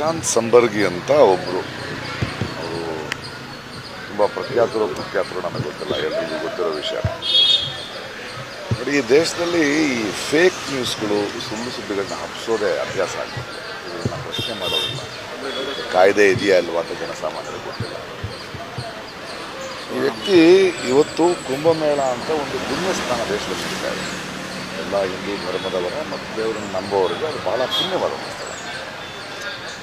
ಶಾಂತ್ ಸಂಬರ್ಗಿ ಅಂತ ಒಬ್ಬರು ಅವರು ತುಂಬ ಪ್ರಖ್ಯಾತರು ಪ್ರಖ್ಯಾತರು ನಮಗೆ ಗೊತ್ತಿಲ್ಲ, ಎಲ್ರಿಗೂ ಗೊತ್ತಿರೋ ವಿಷಯ. ನೋಡಿ, ಈ ದೇಶದಲ್ಲಿ ಈ ಫೇಕ್ ನ್ಯೂಸ್ಗಳು ಸುಳ್ಳು ಸುದ್ದಿಗಳನ್ನ ಹಬ್ಬಿಸೋದೇ ಅಭ್ಯಾಸ ಆಗ್ತದೆ ಇದನ್ನು ಪ್ರಶ್ನೆ ಮಾಡೋದಿಲ್ಲ. ಕಾಯ್ದೆ ಇದೆಯಾ ಅಲ್ವಾ ಅಂತ ಜನಸಾಮಾನ್ಯರಿಗೆ ಗೊತ್ತಿಲ್ಲ. ಈ ವ್ಯಕ್ತಿ ಇವತ್ತು ಕುಂಭಮೇಳ ಅಂತ ಒಂದು ಪುಣ್ಯ ಸ್ಥಾನ ದೇಶದಲ್ಲಿ ಇದೆ. ಎಲ್ಲ ಹಿಂದೂ ಧರ್ಮದವರ ಮತ್ತು ದೇವರನ್ನು ನಂಬುವವರಿಗೆ ಅದು ಬಹಳ ಪುಣ್ಯವಾದ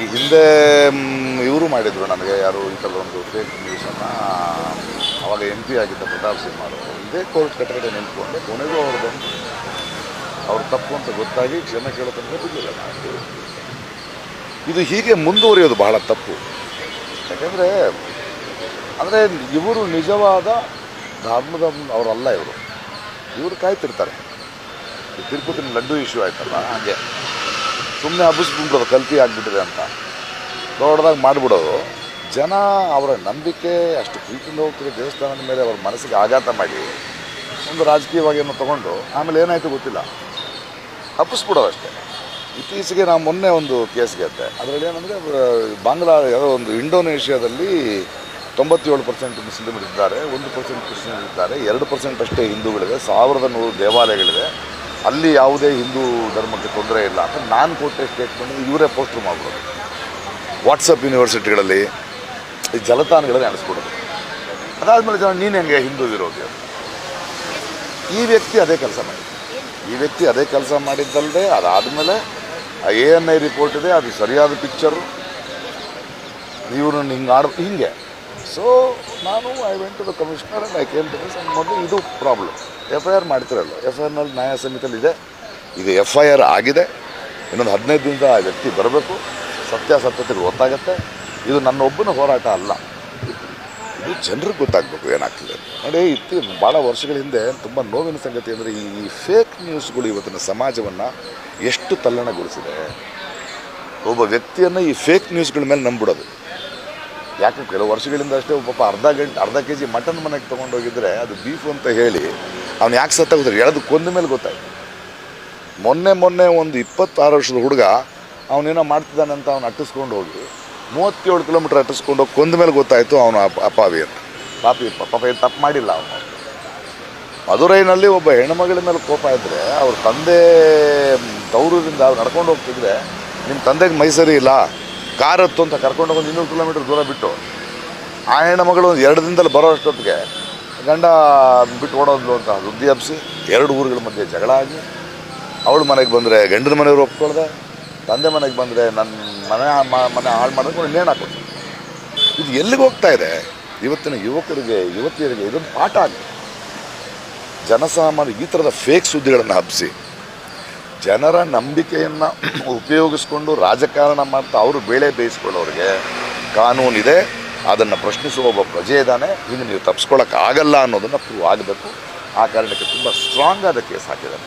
ಈ ಹಿಂದೆ ಇವರು ಮಾಡಿದರು ನನಗೆ ಯಾರು ಈ ಕೆಲವೊಂದು ಫೇಕ್ ನ್ಯೂಸನ್ನು ಅವಾಗ ಎಂ ಪಿ ಆಗಿದ್ದ ಪ್ರತಾಪ್ ಸಿಂಹ ಅವರು. ಇದೇ ಕೋರ್ಟ್ ಕಟ್ಟಡ ನಿಂತ್ಕೊಂಡೆ. ಕೊನೆಗೂ ಅವರು ಬಂದು, ಅವ್ರು ತಪ್ಪು ಅಂತ ಗೊತ್ತಾಗಿ ಕ್ಷಮೆ ಕೇಳೋ ತನಕ ಬಿಡಲಿಲ್ಲ ನಾನು. ಇದು ಹೀಗೆ ಮುಂದುವರಿಯೋದು ಬಹಳ ತಪ್ಪು. ಯಾಕೆಂದರೆ, ಅಂದರೆ ಇವರು ನಿಜವಾದ ಧರ್ಮದ ಅವರಲ್ಲ ಇವರು. ಇವರು ಕಾಯ್ತಿರ್ತಾರೆ. ಈ ತಿರುಪತಿ ಲಡ್ಡು ಇಶ್ಯೂ ಆಯ್ತಲ್ಲ, ಹಾಗೆ. ಸುಮ್ಮನೆ ಹಬ್ಬಿಸ್ಬಿಡೋದು ಕಲ್ತಿ ಆಗಿಬಿಟ್ಟಿದೆ ಅಂತ. ದೊಡ್ಡದಾಗಿ ಮಾಡಿಬಿಡೋದು. ಜನ ಅವರ ನಂಬಿಕೆ, ಅಷ್ಟು ಪ್ರೀತಿಯಿಂದ ಹೋಗ್ತಿರೋ ದೇವಸ್ಥಾನದ ಮೇಲೆ ಅವ್ರ ಮನಸ್ಸಿಗೆ ಆಘಾತ ಮಾಡಿ ಒಂದು ರಾಜಕೀಯವಾಗಿ ಏನೋ ತೊಗೊಂಡು, ಆಮೇಲೆ ಏನಾಯಿತು ಗೊತ್ತಿಲ್ಲ. ಹಬ್ಬಿಸ್ಬಿಡೋದು ಅಷ್ಟೇ. ಇತ್ತೀಚೆಗೆ ನಾವು ಮೊನ್ನೆ ಒಂದು ಕೇಸ್ ಗೆದ್ದೆ. ಅದರಲ್ಲಿ ಏನಂದರೆ, ಬಾಂಗ್ಲಾ ಯಾವುದೋ ಒಂದು ಇಂಡೋನೇಷ್ಯಾದಲ್ಲಿ ತೊಂಬತ್ತೇಳು ಪರ್ಸೆಂಟ್ ಮುಸ್ಲಿಮರು ಇದ್ದಾರೆ, ಒಂದು ಪರ್ಸೆಂಟ್ ಕ್ರಿಶ್ಚಿಯನ್ ಇದ್ದಾರೆ, ಎರಡು ಪರ್ಸೆಂಟ್ ಅಷ್ಟೇ ಹಿಂದೂಗಳಿದೆ, ಸಾವಿರದ ನೂರು ದೇವಾಲಯಗಳಿದೆ. ಅಲ್ಲಿ ಯಾವುದೇ ಹಿಂದೂ ಧರ್ಮಕ್ಕೆ ತೊಂದರೆ ಇಲ್ಲ. ಅಂತ ನಾನು ಕೊಟ್ಟೆ ಸ್ಟೇಟ್ಮೆಂಟ್ ಇವರೇ ಪೋಸ್ಟರ್ ಮಾಡ್ಬಿಡೋದು. ವಾಟ್ಸಪ್ ಯೂನಿವರ್ಸಿಟಿಗಳಲ್ಲಿ ಈ ಜಲತಾಣಗಳಲ್ಲಿ ಅನಿಸ್ಬಿಡೋದು ಅದಾದಮೇಲೆ ಜನ, ನೀನು ಹೆಂಗೆ ಹಿಂದೂ ವಿರೋಧಿ? ಈ ವ್ಯಕ್ತಿ ಅದೇ ಕೆಲಸ ಮಾಡಿದ್ದು. ಈ ವ್ಯಕ್ತಿ ಅದೇ ಕೆಲಸ ಮಾಡಿದ್ದಲ್ಲದೆ ಅದಾದಮೇಲೆ ಆ ಎ ಎನ್ ಐ ರಿಪೋರ್ಟ್ ಇದೆ, ಅದು ಸರಿಯಾದ ಪಿಕ್ಚರು ಇವ್ರನ್ನ ಹಿಂಗೆ ಆಡ್ ಹಿಂಗೆ. ಸೊ ನಾನು I went to the commissioner and I came to this and ಮೊದಲು ಇದು ಪ್ರಾಬ್ಲಮ್ ಎಫ್ ಐ ಆರ್ ಮಾಡ್ತಿರಲ್ಲ. ಎಫ್ ಐ ಆರ್ನಲ್ಲಿ ನ್ಯಾಯ ಸಮಿತಿಯಲ್ಲಿದೆ ಇದು ಎಫ್ ಐ ಆರ್ ಆಗಿದೆ. ಇನ್ನೊಂದು ಹದಿನೈದು ದಿನದ ಆ ವ್ಯಕ್ತಿ ಬರಬೇಕು. ಸತ್ಯಾಸತ್ಯತೆಗೆ ಗೊತ್ತಾಗುತ್ತೆ. ಇದು ನನ್ನ ಒಬ್ಬನ ಹೋರಾಟ ಅಲ್ಲ. ಇದು ಜನರಿಗೆ ಗೊತ್ತಾಗಬೇಕು ಏನಾಗ್ತದೆ. ನೋಡಿ, ಇತ್ತಿ ಭಾಳ ವರ್ಷಗಳ ಹಿಂದೆ ತುಂಬ ನೋವಿನ ಸಂಗತಿ ಅಂದರೆ ಈ ಫೇಕ್ ನ್ಯೂಸ್ಗಳು ಇವತ್ತಿನ ಸಮಾಜವನ್ನು ಎಷ್ಟು ತಲ್ಲಣಗೊಳಿಸಿದೆ. ಒಬ್ಬ ವ್ಯಕ್ತಿಯನ್ನು ಈ ಫೇಕ್ ನ್ಯೂಸ್ಗಳ ಮೇಲೆ ನಂಬಿಡೋದು ಯಾಕೆ ಕೆಲವು ವರ್ಷಗಳಿಂದ ಅಷ್ಟೇ ಪಾಪ ಅರ್ಧ ಗಂಟೆ, ಅರ್ಧ ಕೆ ಜಿ ಮಟನ್ ಮನೆಗೆ ತೊಗೊಂಡೋಗಿದ್ರೆ ಅದು ಬೀಫ್ ಅಂತ ಹೇಳಿ ಅವ್ನು ಯಾಕೆ ಸತ್ತಾಗುತ್ತೆ ಎಳೆದು ಕೊಂದ ಮೇಲೆ ಗೊತ್ತಾಯ್ತು. ಮೊನ್ನೆ ಮೊನ್ನೆ ಒಂದು ಇಪ್ಪತ್ತಾರು ವರ್ಷದ ಹುಡುಗ ಅವನೇನೋ ಮಾಡ್ತಿದ್ದಾನೆ ಅಂತ ಅವ್ನು ಅಟ್ಟಿಸ್ಕೊಂಡು ಹೋಗಿ, ಮೂವತ್ತೇಳು ಕಿಲೋಮೀಟ್ರ್ ಅಟ್ಟಿಸ್ಕೊಂಡು ಹೋಗಿ ಕೊಂದ ಮೇಲೆ ಗೊತ್ತಾಯಿತು ಅವನು ಅಪ್ಪಾವಿ ಅಂತ. ಪಾಪಿ ಪಾಪ ಏನು ತಪ್ಪು ಮಾಡಿಲ್ಲ ಅವನು. ಮಧುರೈನಲ್ಲಿ ಒಬ್ಬ ಹೆಣ್ಣುಮಗಳ ಮೇಲೆ ಕೋಪ ಇದ್ದರೆ ಅವ್ರ ತಂದೆ ದೌರ್ಯದಿಂದ ಅವ್ರು ನಡ್ಕೊಂಡು ಹೋಗ್ತಿದ್ರೆ ನಿಮ್ಮ ತಂದೆಗೆ ಮೈಸರಿ ಇಲ್ಲ ಕಾರ್ ಹತ್ತು ಅಂತ ಕರ್ಕೊಂಡು ಹೋಗಿ ಇನ್ನೂರು ಕಿಲೋಮೀಟ್ರ್ ದೂರ ಬಿಟ್ಟು ಆ ಹೆಣ್ಮಗಳು ಒಂದು ಎರಡು ದಿನದಲ್ಲಿ ಬರೋ ಅಷ್ಟೊತ್ತಿಗೆ ಗಂಡ ಬಿಟ್ಟು ಓಡೋದ್ಲು ಅಂತ ಸುದ್ದಿ ಹಬ್ಬಿಸಿ ಎರಡು ಊರುಗಳ ಮಧ್ಯೆ ಜಗಳ ಆಗಿ ಅವಳು ಮನೆಗೆ ಬಂದರೆ ಗಂಡನ ಮನೆಯವರು ಒಪ್ಕೊಳ್ದೆ, ತಂದೆ ಮನೆಗೆ ಬಂದರೆ ನನ್ನ ಮನೆ ಮನೆ ಹಾಳು ಮಾಡೋದು ನೇಣು ಹಾಕೋದು ಇದು ಎಲ್ಲಿಗೆ ಹೋಗ್ತಾ ಇದೆ? ಇವತ್ತಿನ ಯುವಕರಿಗೆ, ಯುವತಿಯರಿಗೆ ಇದೊಂದು ಪಾಠ ಆಗಿದೆ. ಜನಸಾಮಾನ್ಯ ಈ ಥರದ ಫೇಕ್ ಸುದ್ದಿಗಳನ್ನು ಹಬ್ಬಿಸಿ. ಜನರ ನಂಬಿಕೆಯನ್ನು ಉಪಯೋಗಿಸ್ಕೊಂಡು ರಾಜಕಾರಣ ಮಾಡ್ತಾ ಅವರು ಬೇಳೆ ಬೇಯಿಸ್ಕೊಳ್ಳೋರಿಗೆ ಕಾನೂನಿದೆ ಅದನ್ನು ಪ್ರಶ್ನಿಸುವ ಒಬ್ಬ ಪ್ರಜೆ ಇದ್ದಾನೆ. ಇನ್ನು ನೀವು ತಪ್ಪಿಸ್ಕೊಳ್ಳೋಕ್ಕಾಗಲ್ಲ ಅನ್ನೋದನ್ನು ಪ್ರೂವ್ ಆಗಬೇಕು. ಆ ಕಾರಣಕ್ಕೆ ತುಂಬ ಸ್ಟ್ರಾಂಗ್ ಆದ ಕೇಸ್ ಹಾಕಿದ್ದಾರೆ.